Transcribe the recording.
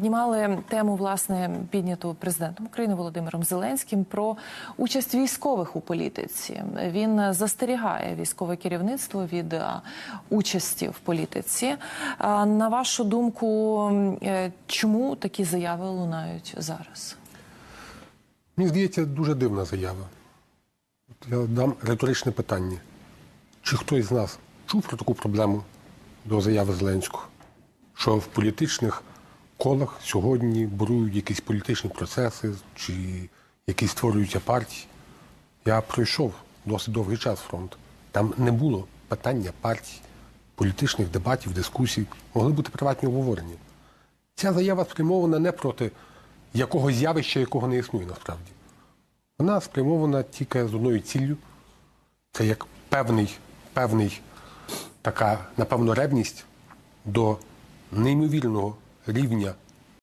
Знімали тему, власне, підняту президентом України Володимиром Зеленським про участь військових у політиці. Він застерігає військове керівництво від участі в політиці. На вашу думку, е, чому такі заяви лунають зараз? Мені здається, дуже дивна заява. Я дам риторичне питання. Чи хтось з нас чув про таку проблему до заяви Зеленського? Що в політичних колах сьогодні бурують якісь політичні процеси, чи якісь створюються партії? Я пройшов досить довгий час фронт. Там не було питання партій, політичних дебатів, дискусій, могли бути приватні обговорення. Ця заява спрямована не проти якогось явища, якого не існує насправді. Вона спрямована тільки з одною ціллю. Це як певний, певний така, напевно, ревність до неймовірного рівня